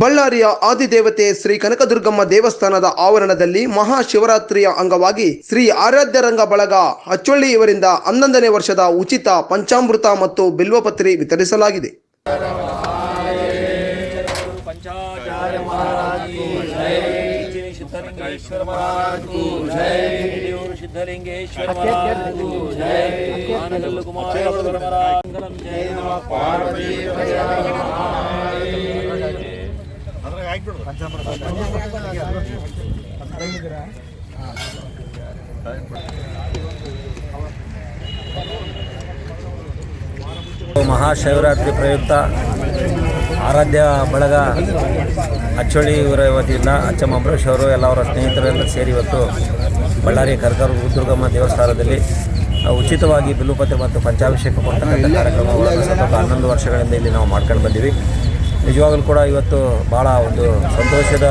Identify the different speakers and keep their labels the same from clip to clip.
Speaker 1: ಬಳ್ಳಾರಿಯ ಆದಿದೇವತೆ ಶ್ರೀ ಕನಕದುರ್ಗಮ್ಮ ದೇವಸ್ಥಾನದ ಆವರಣದಲ್ಲಿ ಮಹಾಶಿವರಾತ್ರಿಯ ಅಂಗವಾಗಿ ಶ್ರೀ ಆರಾಧ್ಯ ರಂಗ ಬಳಗ ಅಚ್ಚೊಳ್ಳಿ ಇವರಿಂದ ಹನ್ನೊಂದನೇ ವರ್ಷದ ಉಚಿತ ಪಂಚಾಮೃತ ಮತ್ತು ಬಿಲ್ವಪತ್ರಿ ವಿತರಿಸಲಾಗಿದೆ.
Speaker 2: ಮಹಾಶಿವರಾತ್ರಿ ಪ್ರಯುಕ್ತ ಆರಾಧ್ಯ ಬಳಗ ಅಚ್ಚೊಳ್ಳಿ ಇವರ ವತಿಯಿಂದ ಅಚ್ಚಮ್ಮ ಅಂಬರೀಷ್ ಅವರು ಎಲ್ಲ ಅವರ ಸ್ನೇಹಿತರೆಲ್ಲ ಸೇರಿ ಇವತ್ತು ಬಳ್ಳಾರಿ ಕರ್ಕರು ದುರ್ಗಮ್ಮ ದೇವಸ್ಥಾನದಲ್ಲಿ ಉಚಿತವಾಗಿ ಬಿಲ್ಲುಪತ್ರೆ ಮತ್ತು ಪಂಚಾಭಿಷೇಕ ಕೊಡ್ತಕ್ಕಂಥ ಕಾರ್ಯಕ್ರಮವನ್ನು ಸತತ ಹನ್ನೊಂದು ವರ್ಷಗಳಿಂದ ಇಲ್ಲಿ ನಾವು ಮಾಡ್ಕೊಂಡು ಬಂದೀವಿ. ನಿಜವಾಗಲೂ ಕೂಡ ಇವತ್ತು ಭಾಳ ಒಂದು ಸಂತೋಷದ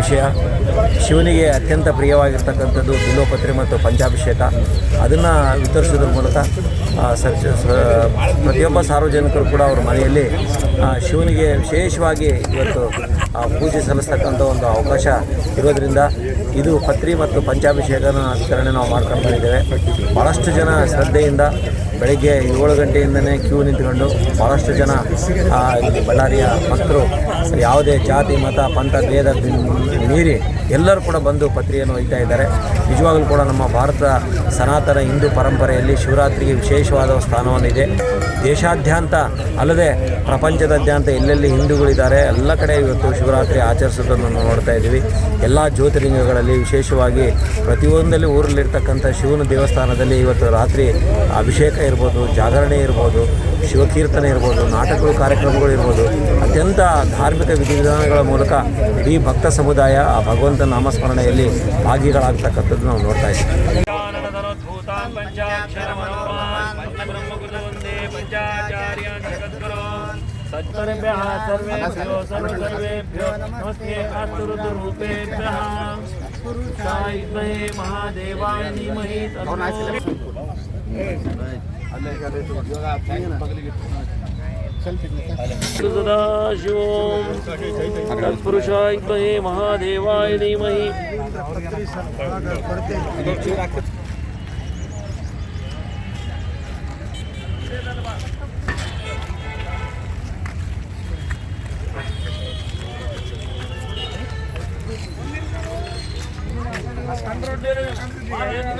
Speaker 2: ವಿಷಯ. ಶಿವನಿಗೆ ಅತ್ಯಂತ ಪ್ರಿಯವಾಗಿರ್ತಕ್ಕಂಥದ್ದು ಬಿಲೋಪತ್ರೆ ಮತ್ತು ಪಂಚಾಭಿಷೇಕ. ಅದನ್ನು ವಿತರಿಸೋದ್ರ ಮೂಲಕ ಪ್ರತಿಯೊಬ್ಬ ಸಾರ್ವಜನಿಕರು ಕೂಡ ಅವ್ರ ಮನೆಯಲ್ಲಿ ಶಿವನಿಗೆ ವಿಶೇಷವಾಗಿ ಇವತ್ತು ಪೂಜೆ ಸಲ್ಲಿಸ್ತಕ್ಕಂಥ ಒಂದು ಅವಕಾಶ ಇರೋದರಿಂದ ಇದು ಪತ್ರಿ ಮತ್ತು ಪಂಚಾಭಿಷೇಕನ ವಿತರಣೆ ನಾವು ಮಾಡ್ಕೊಂಡು ಬಂದಿದ್ದೇವೆ. ಭಾಳಷ್ಟು ಜನ ಶ್ರದ್ಧೆಯಿಂದ ಬೆಳಗ್ಗೆ ಏಳು ಗಂಟೆಯಿಂದನೇ ಕ್ಯೂ ನಿಂತ್ಕೊಂಡು ಭಾಳಷ್ಟು ಜನ ಇಲ್ಲಿ ಬಳ್ಳಾರಿಯ ಭಕ್ತರು, ಯಾವುದೇ ಜಾತಿ, ಮತ, ಪಂಥ, ಭೇದ ಮೀರಿ ಎಲ್ಲರೂ ಕೂಡ ಬಂದು ಪತ್ರಿಯನ್ನು ಒಯ್ತಾ ಇದ್ದಾರೆ. ನಿಜವಾಗಲೂ ಕೂಡ ನಮ್ಮ ಭಾರತ ಸನಾತನ ಹಿಂದೂ ಪರಂಪರೆಯಲ್ಲಿ ಶಿವರಾತ್ರಿಗೆ ವಿಶೇಷವಾದ ಸ್ಥಾನವನ್ನು ಇದೆ ದೇಶಾದ್ಯಂತ ಅಲ್ಲದೆ ಪ್ರಪಂಚದಾದ್ಯಂತ ಎಲ್ಲೆಲ್ಲಿ ಹಿಂದೂಗಳಿದ್ದಾರೆ, ಎಲ್ಲ ಕಡೆ ಇವತ್ತು ಶಿವರಾತ್ರಿ ಆಚರಿಸೋದನ್ನು ನಾವು ನೋಡ್ತಾ ಇದ್ದೀವಿ. ಎಲ್ಲ ಜ್ಯೋತಿರ್ಲಿಂಗಗಳಲ್ಲಿ ವಿಶೇಷವಾಗಿ ಪ್ರತಿಯೊಂದಲ್ಲಿ ಊರಲ್ಲಿರ್ತಕ್ಕಂಥ ಶಿವನ ದೇವಸ್ಥಾನದಲ್ಲಿ ಇವತ್ತು ರಾತ್ರಿ ಅಭಿಷೇಕ ಇರ್ಬೋದು, ಜಾಗರಣೆ ಇರ್ಬೋದು, ಶಿವಕೀರ್ತನೆ ಇರ್ಬೋದು, ನಾಟಕಗಳು, ಕಾರ್ಯಕ್ರಮಗಳು ಇರ್ಬೋದು, ಅತ್ಯಂತ ಧಾರ್ಮಿಕ ವಿಧಿವಿಧಾನಗಳ ಮೂಲಕ ಇಡೀ ಭಕ್ತ ಸಮುದಾಯ ಆ ಭಗವಂತ ನಾಮಸ್ಮರಣೆಯಲ್ಲಿ ಭಾಗಿಗಳಾಗ್ತಕ್ಕಂಥದ್ದು ನಾವು ನೋಡ್ತಾ ಇದ್ದೀವಿ.
Speaker 3: ಮಹಾದೇವಾ सदाशिवम तत्पुरुषाय महादेवाय धीमहि रोड